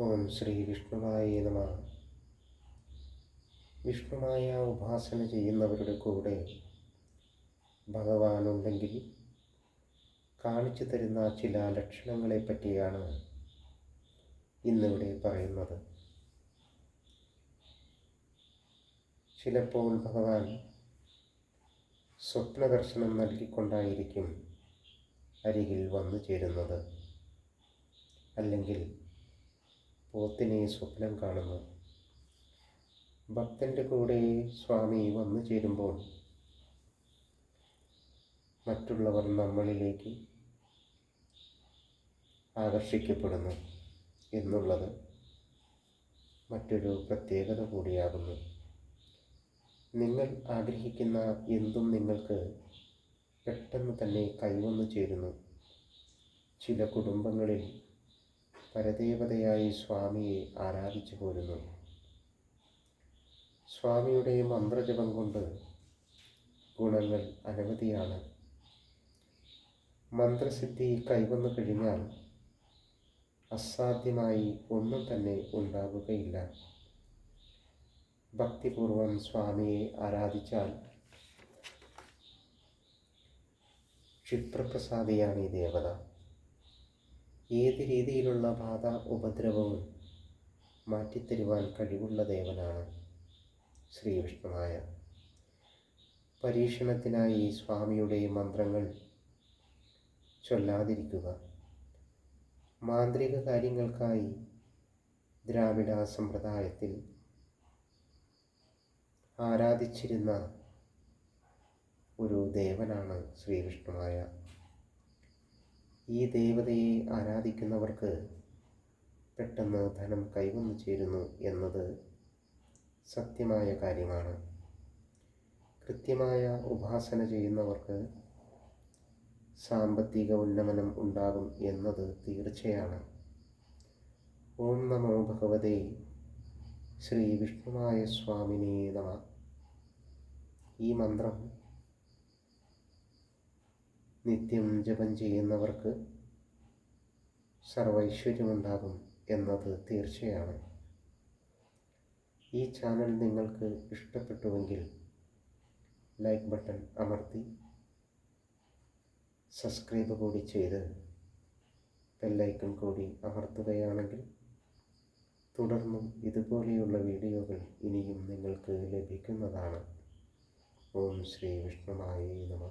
ഓം ശ്രീ വിഷ്ണുവായ നമ. വിഷ്ണുമായ ഉപാസന ചെയ്യുന്നവരുടെ കൂടെ ഭഗവാനുണ്ടെങ്കിൽ കാണിച്ചു തരുന്ന ചില ലക്ഷണങ്ങളെ പറ്റിയാണ് ഇന്നിവിടെ പറയുന്നത്. ചിലപ്പോൾ ഭഗവാൻ സ്വപ്നദർശനം നൽകിക്കൊണ്ടായിരിക്കും അരികിൽ വന്നു ചേരുന്നത്. അല്ലെങ്കിൽ പോത്തിനെ സ്വപ്നം കാണുന്നു. ഭക്തന്റെ കൂടെ സ്വാമി വന്നു ചേരുമ്പോൾ മറ്റുള്ളവർ നമ്മളിലേക്ക് ആകർഷിക്കപ്പെടുന്നു എന്നുള്ളത് മറ്റൊരു പ്രത്യേകത കൂടിയാകുന്നു. നിങ്ങൾ ആഗ്രഹിക്കുന്ന എന്തും നിങ്ങൾക്ക് പെട്ടെന്ന് തന്നെ കൈവന്നു ചേരുന്നു. ചില കുടുംബങ്ങളിൽ പരദേവതയായി സ്വാമിയെ ആരാധിച്ചു പോരുന്നു. സ്വാമിയുടെ മന്ത്രജപം കൊണ്ട് ഗുണങ്ങൾ അനവധിയാണ്. മന്ത്രസിദ്ധി കൈവന്നു കഴിഞ്ഞാൽ അസാധ്യമായി ഒന്നും തന്നെ ഉണ്ടാകുകയില്ല ഭക്തിപൂർവം സ്വാമിയെ ആരാധിച്ചാൽ ക്ഷിപ്രപ്രസാദിയാണ് ഈ ദേവത. ഏത് രീതിയിലുള്ള ബാധ ഉപദ്രവവും മാറ്റിത്തരുവാൻ കഴിവുള്ള ദേവനാണ് ശ്രീവിഷ്ണുമായ പരീക്ഷണത്തിനായി സ്വാമിയുടെ മന്ത്രങ്ങൾ ചൊല്ലാതിരിക്കുക. മാന്ത്രിക കാര്യങ്ങൾക്കായി ദ്രാവിഡ സമ്പ്രദായത്തിൽ ആരാധിച്ചിരുന്ന ഒരു ദേവനാണ് ശ്രീവിഷ്ണുമായ ഈ ദേവതയെ ആരാധിക്കുന്നവർക്ക് പെട്ടെന്ന് ധനം കൈവന്നു ചേരുന്നു എന്നത് സത്യമായ കാര്യമാണ്. കൃത്യമായ ഉപാസന ചെയ്യുന്നവർക്ക് സാമ്പത്തിക ഉന്നമനം ഉണ്ടാകും എന്നത് തീർച്ചയാണ്. ഓം നമോ ഭഗവതേ. ശ്രീ വിഷ്ണുമായ സ്വാമിനേ നമ. ഈ മന്ത്രം നിത്യം ജപം ചെയ്യുന്നവർക്ക് സർവൈശ്വര്യമുണ്ടാകും എന്നത് തീർച്ചയാണ്. ഈ ചാനൽ നിങ്ങൾക്ക് ഇഷ്ടപ്പെട്ടുവെങ്കിൽ ലൈക്ക് ബട്ടൺ അമർത്തി സബ്സ്ക്രൈബ് കൂടി ചെയ്ത് ബെല്ലൈക്കൺ കൂടി അമർത്തുകയാണെങ്കിൽ തുടർന്നും ഇതുപോലെയുള്ള വീഡിയോകൾ ഇനിയും നിങ്ങൾക്ക് ലഭിക്കുന്നതാണ്. ഓം ശ്രീ വിഷ്ണുമായി നമ.